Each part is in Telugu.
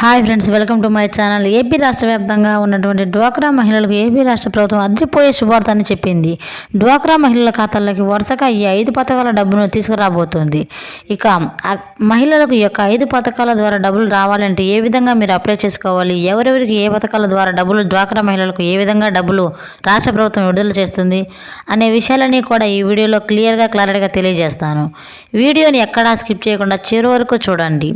Hi friends welcome to my channel AP రాష్ట్ర వ్యాప్తంగా ఉన్నటువంటి డ్వాక్రా మహిళలకు ఏపీ రాష్ట్ర ప్రభుత్వం అదిరిపోయే శుభార్తని చెప్పింది. డ్వాక్రా మహిళల ఖాతాల్లోకి వరుసగా ఈ ఐదు పథకాల డబ్బును తీసుకురాబోతుంది. ఇక మహిళలకు ఈ యొక్క ఐదు పథకాల ద్వారా డబ్బులు రావాలంటే ఏ విధంగా మీరు అప్లై చేసుకోవాలి? ఎవరెవరికి ఏ పథకాల ద్వారా డబ్బులు డ్వాక్రా మహిళలకు ఏ విధంగా డబ్బులు రాష్ట్ర ప్రభుత్వం విడుదల చేస్తుంది? అనే విషయాలన్నీ కూడా ఈ వీడియోలో క్లియర్గా క్లారిటీగా తెలియజేస్తాను. వీడియోని ఎక్కడా స్కిప్ చేయకుండా చివరి వరకు చూడండి.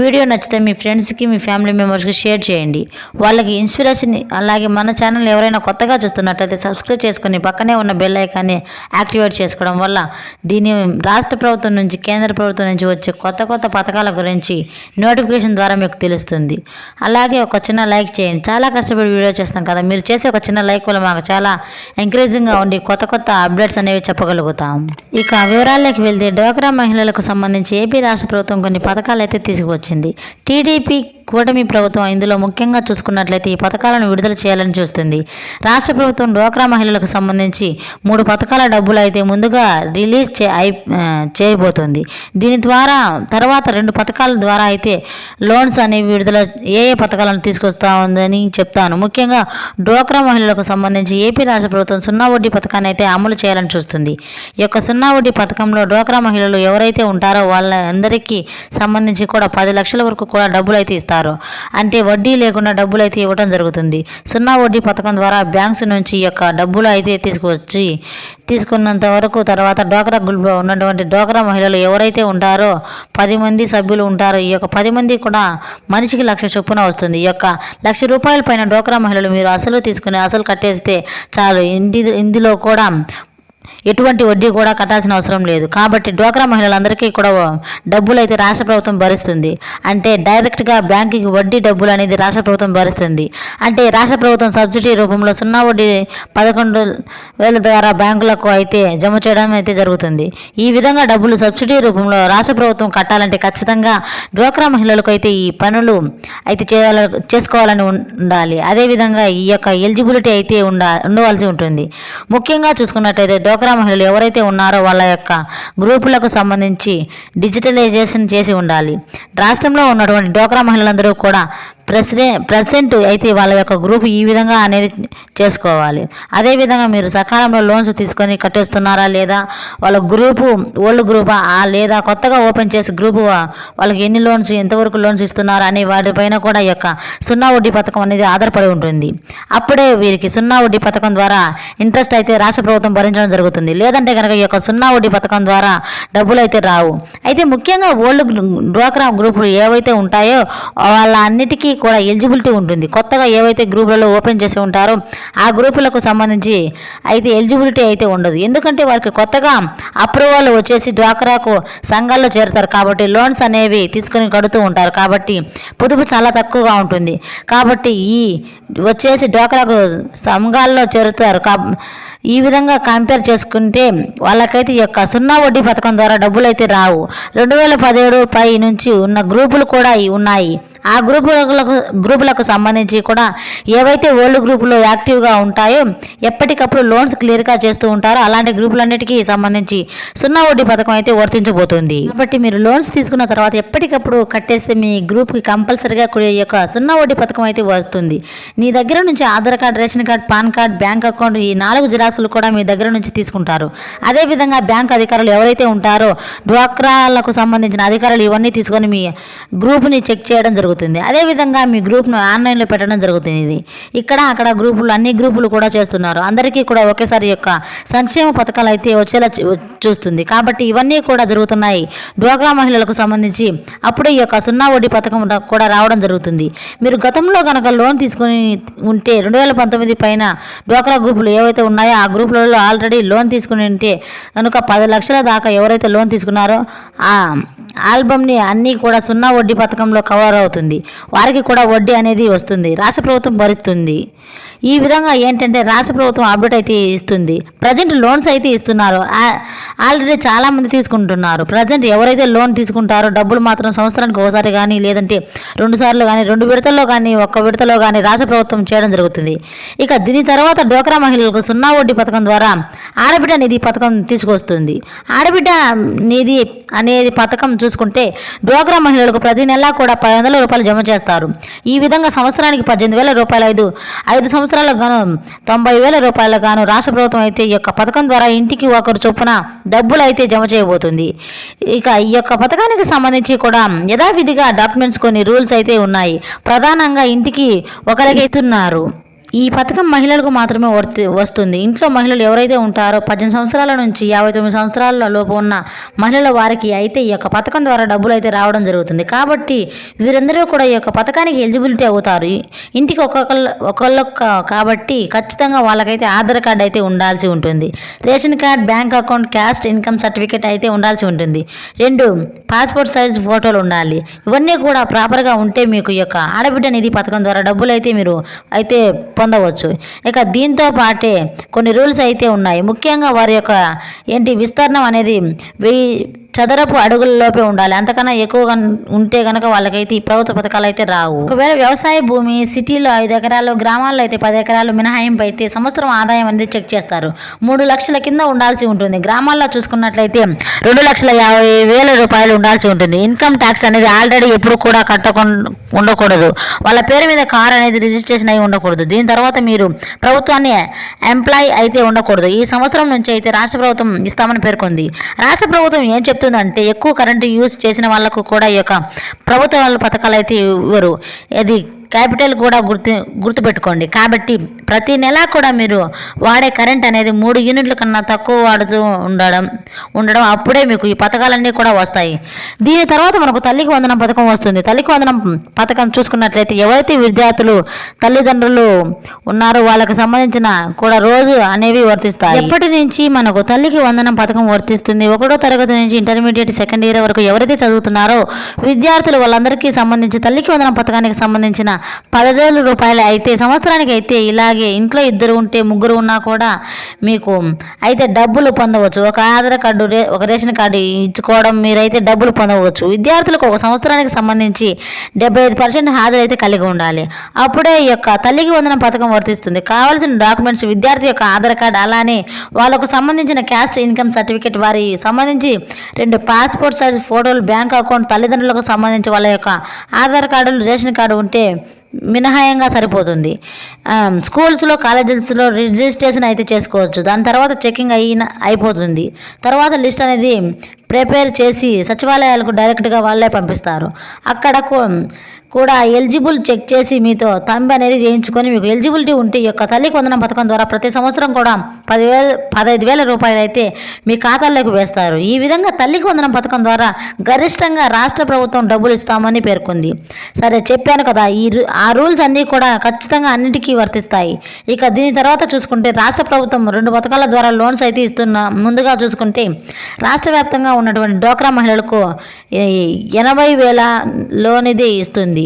వీడియో నచ్చితే మీ ఫ్రెండ్స్కి మీ ఫ్యామిలీ మెంబర్స్కి షేర్ చేయండి. వాళ్ళకి ఇన్స్పిరేషన్ అలాగే మన ఛానల్ ఎవరైనా కొత్తగా చూస్తున్నట్లయితే సబ్స్క్రైబ్ చేసుకుని పక్కనే ఉన్న బెల్ ఐకాన్ని యాక్టివేట్ చేసుకోవడం వల్ల దీని రాష్ట్ర ప్రభుత్వం నుంచి కేంద్ర ప్రభుత్వం నుంచి వచ్చే కొత్త కొత్త పథకాల గురించి నోటిఫికేషన్ ద్వారా మీకు తెలుస్తుంది. అలాగే ఒక చిన్న లైక్ చేయండి. చాలా కష్టపడి వీడియో చేస్తాం కదా మీరు చేసే ఒక చిన్న లైక్ వల్ల మాకు చాలా ఎంకరేజింగ్గా ఉండి కొత్త కొత్త అప్డేట్స్ అనేవి చెప్పగలుగుతాం. ఇక వివరాల్లోకి వెళ్తే డోక్రా మహిళలకు సంబంధించి ఏపీ రాష్ట్ర ప్రభుత్వం కొన్ని పథకాలు అయితే తీసుకువచ్చింది. టీడీపీ కూటమి ప్రభుత్వం ఇందులో ముఖ్యంగా చూసుకున్నట్లయితే ఈ పథకాలను విడుదల చేయాలని చూస్తుంది. రాష్ట్ర ప్రభుత్వం డోక్రా మహిళలకు సంబంధించి మూడు పథకాల డబ్బులు అయితే ముందుగా రిలీజ్ చే అయి చేయబోతుంది. దీని ద్వారా తర్వాత రెండు పథకాల ద్వారా అయితే లోన్స్ అనేవి విడుదల ఏ ఏ పథకాలను తీసుకొస్తా ఉందని చెప్తాను. ముఖ్యంగా డోక్రా మహిళలకు సంబంధించి ఏపీ రాష్ట్ర ప్రభుత్వం సున్నా వడ్డీ పథకాన్ని అయితే అమలు చేయాలని చూస్తుంది. ఈ యొక్క సున్నా వడ్డీ పథకంలో డోక్రా మహిళలు ఎవరైతే ఉంటారో వాళ్ళందరికీ సంబంధించి కూడా పది లక్షల వరకు కూడా డబ్బులు అయితే ఇస్తారు. అంటే వడ్డీ లేకుండా డబ్బులు అయితే ఇవ్వడం జరుగుతుంది. సున్నా వడ్డీ పథకం ద్వారా బ్యాంక్స్ నుంచి యొక్క డబ్బులు అయితే తీసుకువచ్చి తీసుకున్నంత వరకు తర్వాత డోక్రా గ్రూప్లో ఉన్నటువంటి డోక్రా మహిళలు ఎవరైతే ఉంటారో పది మంది సభ్యులు ఉంటారో ఈ యొక్క పది మంది కూడా మనిషికి లక్ష చొప్పున వస్తుంది. ఈ యొక్క లక్ష రూపాయల పైన డోక్రా మహిళలు మీరు అసలు తీసుకుని అసలు కట్టేస్తే చాలు. ఇంటి ఇందులో కూడా ఎటువంటి వడ్డీ కూడా కట్టాల్సిన అవసరం లేదు. కాబట్టి డ్వాక్రా మహిళలందరికీ కూడా డబ్బులు అయితే రాష్ట్ర ప్రభుత్వం భరిస్తుంది. అంటే డైరెక్ట్గా బ్యాంకుకి వడ్డీ డబ్బులు అనేది రాష్ట్ర ప్రభుత్వం భరిస్తుంది. అంటే రాష్ట్ర ప్రభుత్వం సబ్సిడీ రూపంలో సున్నా వడ్డీ పదకొండు వేల ద్వారా బ్యాంకులకు అయితే జమ చేయడం అయితే జరుగుతుంది. ఈ విధంగా డబ్బులు సబ్సిడీ రూపంలో రాష్ట్ర ప్రభుత్వం కట్టాలంటే ఖచ్చితంగా డ్వాక్రా మహిళలకు అయితే ఈ పనులు అయితే చేయాల చేసుకోవాలని ఉండాలి. అదేవిధంగా ఈ యొక్క ఎలిజిబిలిటీ అయితే ఉండ ఉండవలసి ఉంటుంది. ముఖ్యంగా చూసుకున్నట్టయితే డోక్రా మహిళలు ఎవరైతే ఉన్నారో వాళ్ళ యొక్క గ్రూపులకు సంబంధించి డిజిటలైజేషన్ చేసి ఉండాలి. రాష్ట్రంలో ఉన్నటువంటి డోక్రా మహిళలందరూ కూడా ప్రెసిడె ప్రెసెంట్ అయితే వాళ్ళ యొక్క గ్రూప్ ఈ విధంగా అనేది చేసుకోవాలి. అదేవిధంగా మీరు సకాలంలో లోన్స్ తీసుకొని కట్టేస్తున్నారా లేదా? వాళ్ళ గ్రూపు ఓల్డ్ గ్రూపా? లేదా కొత్తగా ఓపెన్ చేసి గ్రూపు వాళ్ళకి ఎన్ని లోన్స్ ఎంతవరకు లోన్స్ ఇస్తున్నారా అనే వాటిపైన కూడా ఈ యొక్క సున్నా వడ్డీ పథకం అనేది ఆధారపడి ఉంటుంది. అప్పుడే వీరికి సున్నా వడ్డీ పథకం ద్వారా ఇంట్రెస్ట్ అయితే రాష్ట్ర ప్రభుత్వం భరించడం జరుగుతుంది. లేదంటే కనుక ఈ యొక్క సున్నా వడ్డీ పథకం ద్వారా డబ్బులు అయితే రావు. అయితే ముఖ్యంగా ఓల్డ్ డ్వాక్రా గ్రూపులు ఏవైతే ఉంటాయో వాళ్ళ అన్నిటికీ కూడా ఎలిజిబిలిటీ ఉంటుంది. కొత్తగా ఏవైతే గ్రూపులలో ఓపెన్ చేసి ఉంటారో ఆ గ్రూపులకు సంబంధించి అయితే ఎలిజిబిలిటీ అయితే ఉండదు. ఎందుకంటే వారికి కొత్తగా అప్రూవల్ వచ్చేసి డ్వాక్రాకు సంఘాల్లో చేరుతారు కాబట్టి లోన్స్ అనేవి తీసుకొని కడుతూ ఉంటారు కాబట్టి పొదుపు చాలా తక్కువగా ఉంటుంది. కాబట్టి ఈ వచ్చేసి డ్వాక్రాకు సంఘాల్లో చేరుతారు కా ఈ విధంగా కంపేర్ చేసుకుంటే వాళ్ళకైతే ఈ యొక్క సున్నా వడ్డీ పథకం ద్వారా డబ్బులు అయితే రావు. రెండు వేల పదిహేడు పై నుంచి ఉన్న గ్రూపులు కూడా ఉన్నాయి. ఆ గ్రూపులకు గ్రూపులకు సంబంధించి కూడా ఏవైతే ఓల్డ్ గ్రూపులో యాక్టివ్గా ఉంటాయో ఎప్పటికప్పుడు లోన్స్ క్లియర్గా చేస్తూ ఉంటారో అలాంటి గ్రూపులన్నిటికీ సంబంధించి సున్నా వడ్డీ పథకం అయితే వర్తించబోతుంది. కాబట్టి మీరు లోన్స్ తీసుకున్న తర్వాత ఎప్పటికప్పుడు కట్టేస్తే మీ గ్రూప్కి కంపల్సరిగా ఈ యొక్క సున్నా వడ్డీ పథకం అయితే వస్తుంది. నీ దగ్గర నుంచి Aadhaar card ration card PAN card bank account ఈ నాలుగు జిరాక్స్లు కూడా మీ దగ్గర నుంచి తీసుకుంటారు. అదేవిధంగా బ్యాంక్ అధికారులు ఎవరైతే ఉంటారో డ్వాక్రాలకు సంబంధించిన అధికారులు ఇవన్నీ తీసుకొని మీ గ్రూప్ని చెక్ చేయడం జరుగుతుంది. అదేవిధంగా మీ గ్రూప్ను ఆన్లైన్లో పెట్టడం జరుగుతుంది ఇది. ఇక్కడ అక్కడ గ్రూపులు అన్ని గ్రూపులు కూడా చేస్తున్నారు. అందరికీ కూడా ఒకేసారి యొక్క సంక్షేమ పథకాలు అయితే వచ్చేలా చూ- చూస్తుంది. కాబట్టి ఇవన్నీ కూడా జరుగుతున్నాయి. డ్వాక్రా మహిళలకు సంబంధించి అప్పుడే ఈ యొక్క సున్నా వడ్డీ పథకం కూడా రావడం జరుగుతుంది. మీరు గతంలో కనుక లోన్ తీసుకుని ఉంటే రెండు వేల పంతొమ్మిది పైన డ్వాక్రా గ్రూపులు ఏవైతే ఉన్నాయో ఆ గ్రూపులలో ఆల్రెడీ లోన్ తీసుకుని ఉంటే కనుక పది లక్షల దాకా ఎవరైతే లోన్ తీసుకున్నారో ఆ ఆల్బమ్ని అన్నీ కూడా సున్నా వడ్డీ పథకంలో కవర్ అవుతుంది. వారికి కూడా వడ్డీ అనేది వస్తుంది. రాష్ట్ర ప్రభుత్వం భరిస్తుంది. ఈ విధంగా ఏంటంటే రాష్ట్ర ప్రభుత్వం అప్డేట్ అయితే ఇస్తుంది. ప్రజెంట్ లోన్స్ అయితే ఇస్తున్నారు. ఆల్రెడీ చాలామంది తీసుకుంటున్నారు. ప్రజెంట్ ఎవరైతే లోన్ తీసుకుంటారో డబ్బులు మాత్రం సంవత్సరానికి ఒకసారి కానీ లేదంటే రెండు సార్లు కానీ రెండు విడతల్లో కానీ ఒక్క విడతలో కానీ రాష్ట్ర ప్రభుత్వం చేయడం జరుగుతుంది. ఇక దీని తర్వాత డోక్రా మహిళలకు సున్నా వడ్డీ పథకం ద్వారా ఆడబిడ్డ నిధి పథకం తీసుకొస్తుంది. ఆడబిడ్డ నిధి అనేది పథకం చూసుకుంటే డోక్రా మహిళలకు ప్రతి నెలా కూడా పది వందల రూపాయలు జమ చేస్తారు. ఈ విధంగా సంవత్సరానికి పద్దెనిమిది వేల రూపాయలు ఐదు ఐదు సంవత్సరాలకు గాను తొంభై వేల రూపాయలకు గాను రాష్ట్ర ప్రభుత్వం అయితే ఈ యొక్క పథకం ద్వారా ఇంటికి ఒకరు చొప్పున డబ్బులు అయితే జమ చేయబోతుంది. ఇక ఈ యొక్క పథకానికి సంబంధించి కూడా యథావిధిగా డాక్యుమెంట్స్ కొన్ని రూల్స్ అయితే ఉన్నాయి. ప్రధానంగా ఇంటికి ఒకరికి ఇస్తున్నారు ఈ పథకం మహిళలకు మాత్రమే వర్తి వస్తుంది. ఇంట్లో మహిళలు ఎవరైతే ఉంటారో పద్దెనిమిది సంవత్సరాల నుంచి యాభై తొమ్మిది సంవత్సరాల లోపు ఉన్న మహిళల వారికి అయితే ఈ యొక్క పథకం ద్వారా డబ్బులు అయితే రావడం జరుగుతుంది. కాబట్టి వీరందరూ కూడా ఈ యొక్క పథకానికి ఎలిజిబిలిటీ అవుతారు. ఇంటికి ఒక్కొక్కరు ఒకళ్ళు కాబట్టి ఖచ్చితంగా వాళ్ళకైతే ఆధార్ కార్డు అయితే ఉండాల్సి ఉంటుంది. Ration card bank account caste income certificate అయితే ఉండాల్సి ఉంటుంది. రెండు పాస్పోర్ట్ సైజ్ ఫోటోలు ఉండాలి. ఇవన్నీ కూడా ప్రాపర్గా ఉంటే మీకు ఈ యొక్క ఆడబిడ్డ నిధి పథకం ద్వారా డబ్బులు అయితే మీరు అయితే పొందవచ్చు. ఇక దీంతో పాటే కొన్ని రూల్స్ అయితే ఉన్నాయి. ముఖ్యంగా వారి యొక్క ఏంటి విస్తరణం అనేది వెయ్యి చదరపు అడుగులలోపే ఉండాలి. అంతకన్నా ఎక్కువగా ఉంటే కనుక వాళ్ళకైతే ఈ ప్రభుత్వ పథకాలు అయితే రావు. ఒకవేళ వ్యవసాయ భూమి సిటీలో ఐదు ఎకరాలు గ్రామాల్లో అయితే పది ఎకరాలు మినహాయింపు అయితే సంవత్సరం ఆదాయం అనేది చెక్ చేస్తారు. మూడు లక్షల కింద ఉండాల్సి ఉంటుంది. గ్రామాల్లో చూసుకున్నట్లయితే రెండు లక్షల యాభై వేల రూపాయలు ఉండాల్సి ఉంటుంది. ఇన్కమ్ ట్యాక్స్ అనేది ఆల్రెడీ ఎప్పుడు కూడా కట్టకుండా ఉండకూడదు. వాళ్ళ పేరు మీద కార్ అనేది రిజిస్ట్రేషన్ అయి ఉండకూడదు. దీని తర్వాత మీరు ప్రభుత్వాన్ని ఎంప్లాయ్ అయితే ఉండకూడదు. ఈ సంవత్సరం నుంచి అయితే రాష్ట్ర ప్రభుత్వం ఇస్తామని పేర్కొంది. రాష్ట్ర ప్రభుత్వం ఏం చెప్తుందంటే ఎక్కువ కరెంటు యూజ్ చేసిన వాళ్ళకు కూడా ఈ యొక్క ప్రభుత్వ వాళ్ళ పథకాలు అయితే ఇవ్వరు. అది క్యాపిటల్ కూడా గుర్తు గుర్తుపెట్టుకోండి. కాబట్టి ప్రతి నెల కూడా మీరు వాడే కరెంట్ అనేది మూడు యూనిట్ల కన్నా తక్కువ వాడుతూ ఉండడం ఉండడం అప్పుడే మీకు ఈ పథకాలన్నీ కూడా వస్తాయి. దీని తర్వాత మనకు తల్లికి వందనం పథకం వస్తుంది. తల్లికి వందనం పథకం చూసుకున్నట్లయితే ఎవరైతే విద్యార్థులు తల్లిదండ్రులు ఉన్నారో వాళ్ళకి సంబంధించిన కూడా రోజు అనేవి వర్తిస్తాయి. ఎప్పటి నుంచి మనకు తల్లికి వందనం పథకం వర్తిస్తుంది? ఒకటో తరగతి నుంచి ఇంటర్మీడియట్ సెకండ్ ఇయర్ వరకు ఎవరైతే చదువుతున్నారో విద్యార్థులు వాళ్ళందరికీ సంబంధించి తల్లికి వందనం పథకానికి సంబంధించిన పదివేల రూపాయలు అయితే సంవత్సరానికి అయితే ఇలాగే ఇంట్లో ఇద్దరు ఉంటే ముగ్గురు ఉన్నా కూడా మీకు అయితే డబ్బులు పొందవచ్చు. ఒక ఆధార్ కార్డు రే ఒక రేషన్ కార్డు ఇచ్చుకోవడం మీరైతే డబ్బులు పొందవచ్చు. విద్యార్థులకు ఒక సంవత్సరానికి సంబంధించి డెబ్బై ఐదు పర్సెంట్ హాజరు అయితే కలిగి ఉండాలి. అప్పుడే ఈ యొక్క తల్లికి వందన పథకం వర్తిస్తుంది. కావాల్సిన డాక్యుమెంట్స్ విద్యార్థి యొక్క ఆధార్ కార్డు అలానే వాళ్ళకు సంబంధించిన క్యాస్ట్ ఇన్కమ్ సర్టిఫికేట్ వారి సంబంధించి రెండు పాస్పోర్ట్ సైజ్ ఫోటోలు బ్యాంక్ అకౌంట్ తల్లిదండ్రులకు సంబంధించి వాళ్ళ యొక్క ఆధార్ కార్డులు రేషన్ కార్డు ఉంటే మినహాయంగా సరిపోతుంది. స్కూల్స్లో కాలేజెస్లో రిజిస్ట్రేషన్ అయితే చేసుకోవచ్చు. దాని తర్వాత చెకింగ్ అయిన అయిపోతుంది. తర్వాత లిస్ట్ అనేది ప్రిపేర్ చేసి సచివాలయాలకు డైరెక్ట్గా వాళ్ళే పంపిస్తారు. అక్కడ కూడా ఎలిజిబుల్ చెక్ చేసి మీతో తంబి అనేది వేయించుకొని మీకు ఎలిజిబిలిటీ ఉంటే ఈ యొక్క తల్లి వందనం పథకం ద్వారా ప్రతి సంవత్సరం కూడా పదివేల పదహైదు వేల రూపాయలు అయితే మీ ఖాతాల్లోకి వేస్తారు. ఈ విధంగా తల్లికి వందనం పథకం ద్వారా గరిష్టంగా రాష్ట్ర ప్రభుత్వం డబ్బులు ఇస్తామని పేర్కొంది. సరే చెప్పాను కదా ఈ ఆ రూల్స్ అన్నీ కూడా ఖచ్చితంగా అన్నిటికీ వర్తిస్తాయి. ఇక దీని తర్వాత చూసుకుంటే రాష్ట్ర ప్రభుత్వం రెండు పథకాల ద్వారా లోన్స్ అయితే ఇస్తున్న ముందుగా చూసుకుంటే రాష్ట్ర వ్యాప్తంగా ఉన్నటువంటి డోక్రా మహిళలకు ఎనభై వేల లోన్ ఇది ఇస్తుంది.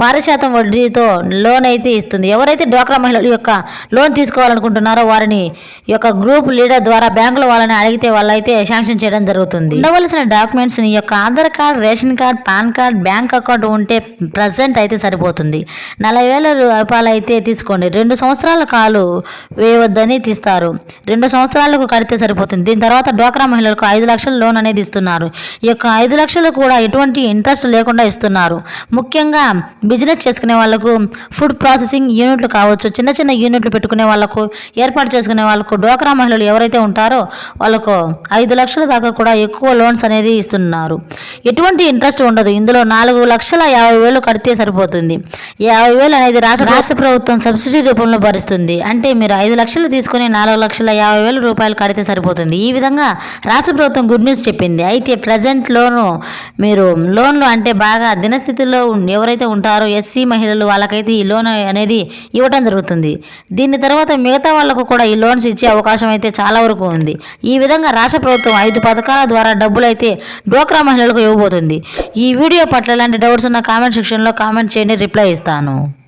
పారిశాతం వడ్డీతో లోన్ అయితే ఇస్తుంది. ఎవరైతే డ్వాక్రా మహిళల యొక్క లోన్ తీసుకోవాలనుకుంటున్నారో వారిని యొక్క గ్రూప్ లీడర్ ద్వారా బ్యాంకులు వాళ్ళని అడిగితే వాళ్ళైతే శాంక్షన్ చేయడం జరుగుతుంది. ఉండవలసిన డాక్యుమెంట్స్ యొక్క Aadhaar card ration card PAN card bank account ఉంటే ప్రజెంట్ అయితే సరిపోతుంది. నలభై వేల రూపాయలు అయితే తీసుకోండి. రెండు సంవత్సరాల కాలు వేయవద్దని తీస్తారు. రెండు సంవత్సరాలకు కడితే సరిపోతుంది. దీని తర్వాత డ్వాక్రా మహిళలకు ఐదు లక్షల లోన్ అనేది ఇస్తున్నారు. ఈ యొక్క ఐదు లక్షలు కూడా ఎటువంటి ఇంట్రెస్ట్ లేకుండా ఇస్తున్నారు. ముఖ్యంగా బిజినెస్ చేసుకునే వాళ్ళకు ఫుడ్ ప్రాసెసింగ్ యూనిట్లు కావచ్చు చిన్న చిన్న యూనిట్లు పెట్టుకునే వాళ్ళకు ఏర్పాటు చేసుకునే వాళ్ళకు డోక్రా మహిళలు ఎవరైతే ఉంటారో వాళ్ళకు ఐదు లక్షల దాకా కూడా ఎక్కువ లోన్స్ అనేది ఇస్తున్నారు. ఎటువంటి ఇంట్రెస్ట్ ఉండదు. ఇందులో నాలుగు లక్షల యాభై వేలు కడితే సరిపోతుంది. యాభై వేలు అనేది రాష్ట్ర రాష్ట్ర ప్రభుత్వం సబ్సిడీ రూపంలో భరిస్తుంది. అంటే మీరు ఐదు లక్షలు తీసుకుని నాలుగు లక్షల యాభై వేల రూపాయలు కడితే సరిపోతుంది. ఈ విధంగా రాష్ట్ర ప్రభుత్వం గుడ్ న్యూస్ చెప్పింది. అయితే ప్రజెంట్ లోను మీరు లోన్లు అంటే బాగా దినస్థితిలో ఎవరైతే ఉంటారో ఎస్సీ మహిళలు వాళ్ళకైతే ఈ లోన్ అనేది ఇవ్వడం జరుగుతుంది. దీని తర్వాత మిగతా వాళ్ళకు కూడా ఈ లోన్స్ ఇచ్చే అవకాశం అయితే చాలా వరకు ఉంది. ఈ విధంగా రాష్ట్ర ప్రభుత్వం ఐదు పథకాల ద్వారా డబ్బులు అయితే డోక్రా మహిళలకు ఇవ్వబోతుంది. ఈ వీడియో పట్ల ఎలాంటి డౌట్స్ ఉన్న కామెంట్ సెక్షన్లో కామెంట్ చేయండి. రిప్లై ఇస్తాను.